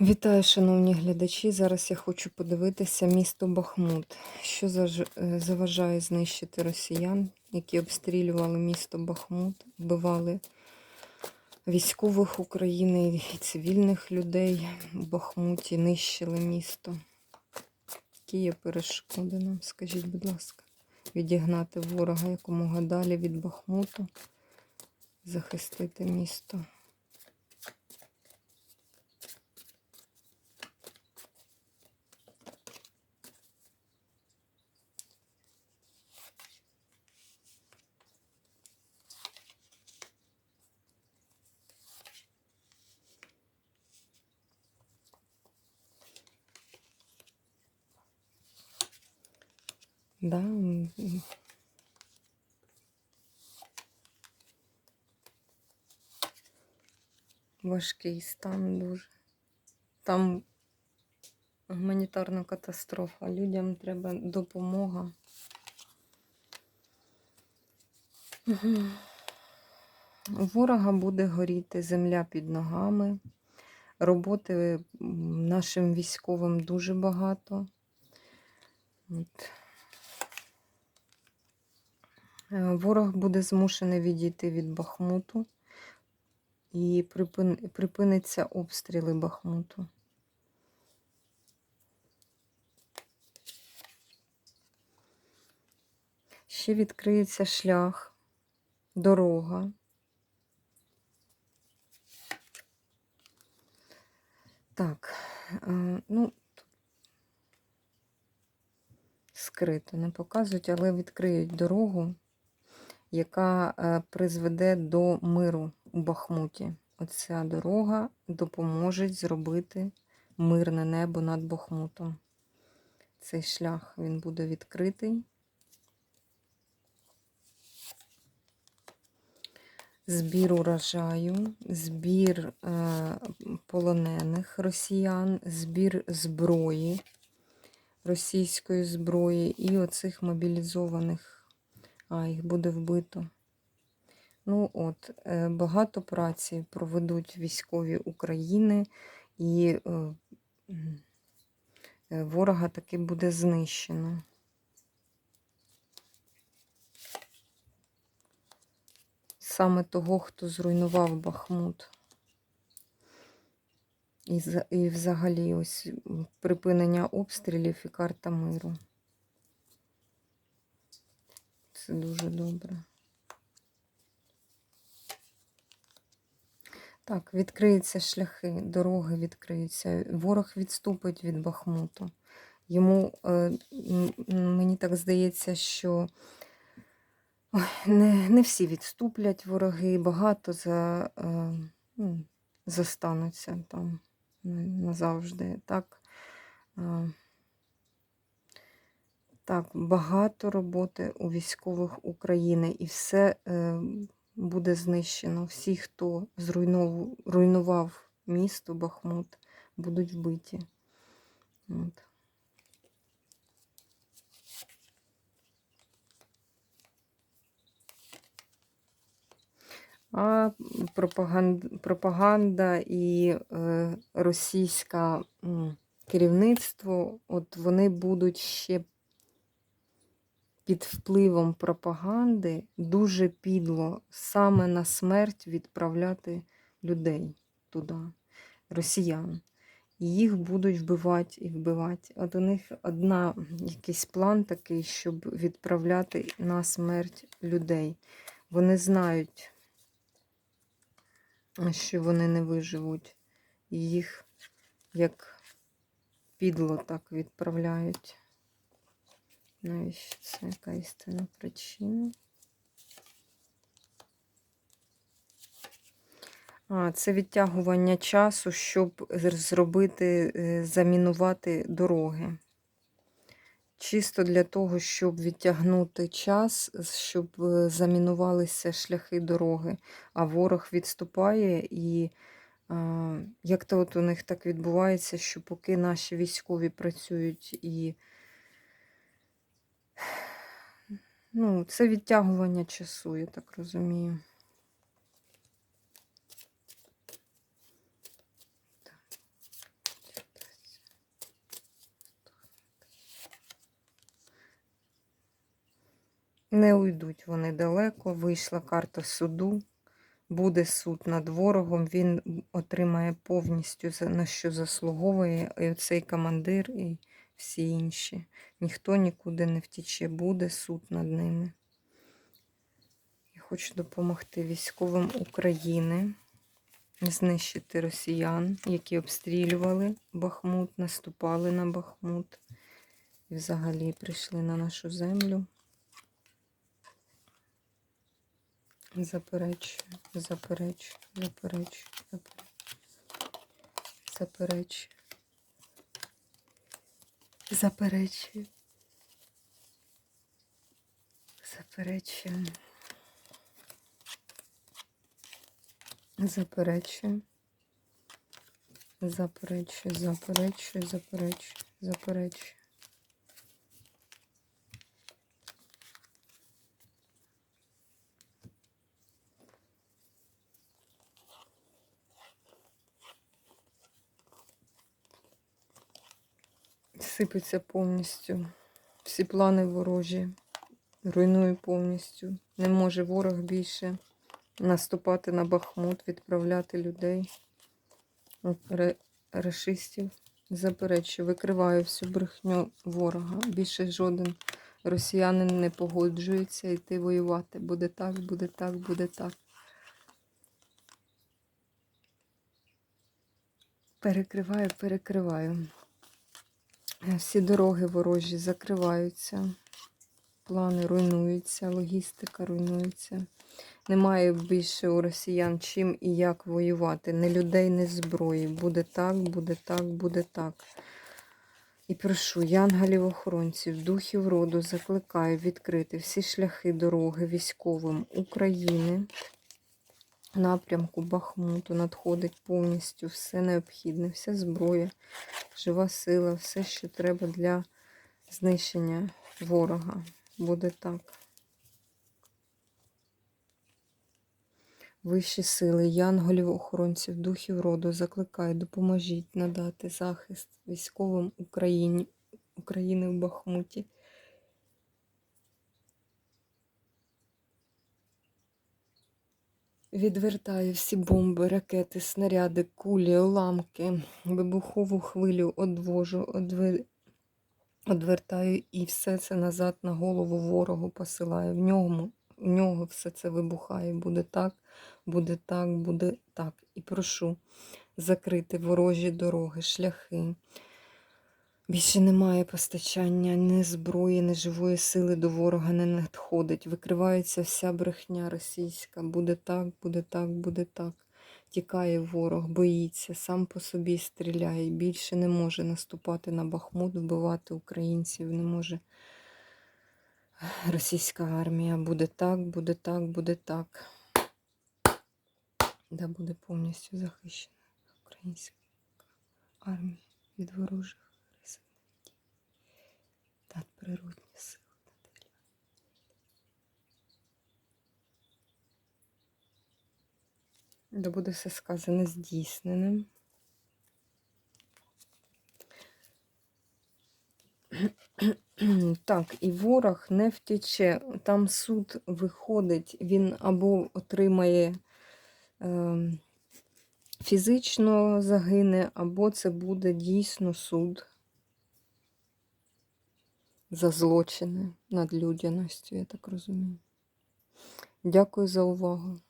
Вітаю, шановні глядачі. Зараз я хочу подивитися місто Бахмут. Що е, заважає знищити росіян, які обстрілювали місто Бахмут, вбивали військових України і цивільних людей у Бахмуті, нищили місто. Які є перешкоди нам, скажіть, будь ласка, відігнати ворога якомога далі від Бахмуту, захистити місто. Да, важкий стан дуже. Там гуманітарна катастрофа. Людям треба допомога. У ворога буде горіти земля під ногами. Роботи нашим військовим дуже багато. От. Е, Ворог буде змушений відійти від Бахмуту і припиниться обстріли Бахмуту. Ще відкриється шлях, дорога. Так, е, ну, скрито не показують, але відкриють дорогу, яка е, призведе до миру у Бахмуті. Оця дорога допоможе зробити мирне небо над Бахмутом. Цей шлях він буде відкритий. Збір урожаю, збір е, полонених росіян, збір зброї, російської зброї і оцих мобілізованих, а їх буде вбито. Ну от, е, багато праці проведуть військові України, і е, е, ворога таки буде знищено. Саме того, хто зруйнував Бахмут. І взагалі ось припинення обстрілів і карта миру. Це дуже добре. Так, відкриються шляхи, дороги відкриються. Ворог відступить від Бахмуту. Йому, е, мені так здається, що ой, не, не всі відступлять вороги, багато за, е, ну, застануться там назавжди. Так, е, так, багато роботи у військових України, і все е, буде знищено. Всі, хто зруйнов... руйнував місто Бахмут, будуть вбиті. От. А пропаганда, пропаганда і е, російське керівництво, от вони будуть ще під впливом пропаганди дуже підло саме на смерть відправляти людей туди, росіян. І їх будуть вбивати і вбивати. От у них одна якийсь план такий, щоб відправляти на смерть людей. Вони знають, що вони не виживуть. І їх як підло так відправляють. Навіщо це яка істинна причина? А, це відтягування часу, щоб зробити, е, замінувати дороги. Чисто для того, щоб відтягнути час, щоб е, замінувалися шляхи дороги, а ворог відступає і як то от у них так відбувається, що поки наші військові працюють і Ну, це відтягування часу, я так розумію. Не уйдуть вони далеко, вийшла карта суду, буде суд над ворогом, він отримає повністю, на що заслуговує і цей командир, і всі інші. Ніхто нікуди не втіче. Буде суд над ними. Я хочу допомогти військовим України знищити росіян, які обстрілювали Бахмут, наступали на Бахмут і взагалі прийшли на нашу землю. Заперечую, заперечую, заперечую, заперечую. Заперечую. Заперечую. Заперечую. Заперечую, заперечую, заперечую, заперечую. Сипеться повністю. Всі плани ворожі. Руйнує повністю. Не може ворог більше наступати на Бахмут, відправляти людей. Ре- Рашистів. Заперечую, викриваю всю брехню ворога. Більше жоден росіянин не погоджується йти воювати. Буде так, буде так, буде так. Перекриваю, перекриваю. Всі дороги ворожі закриваються, плани руйнуються, логістика руйнується. Немає більше у росіян чим і як воювати. Ні людей, ні зброї. Буде так, буде так, буде так. І прошу янголів-охоронців, духів роду закликаю відкрити всі шляхи дороги військовим України. Напрямку Бахмуту надходить повністю все необхідне, вся зброя, жива сила, все, що треба для знищення ворога. Буде так. Вищі сили, янголів, охоронців, духів роду закликаю, допоможіть надати захист військовим Україні, України в Бахмуті. Відвертаю всі бомби, ракети, снаряди, кулі, уламки, вибухову хвилю одвожу, одве... одвертаю і все це назад на голову ворогу посилаю. В ньому, в нього все це вибухає. Буде так, буде так, буде так. І прошу закрити ворожі дороги, шляхи. Більше немає постачання ні зброї, ні живої сили до ворога не надходить. Викривається вся брехня російська. Буде так, буде так, буде так. Тікає ворог, боїться, сам по собі стріляє. Більше не може наступати на Бахмут, вбивати українців. Не може російська армія. Буде так, буде так, буде так. Да буде повністю захищена українська армія від ворожих. Надприродні сили Наделя. Да буде все сказане здійсненим. Так, і ворог не втече. Там суд виходить, він або отримає е, фізично загине, або це буде дійсно суд за злочини над людяністю, я так розумію. Дякую за увагу.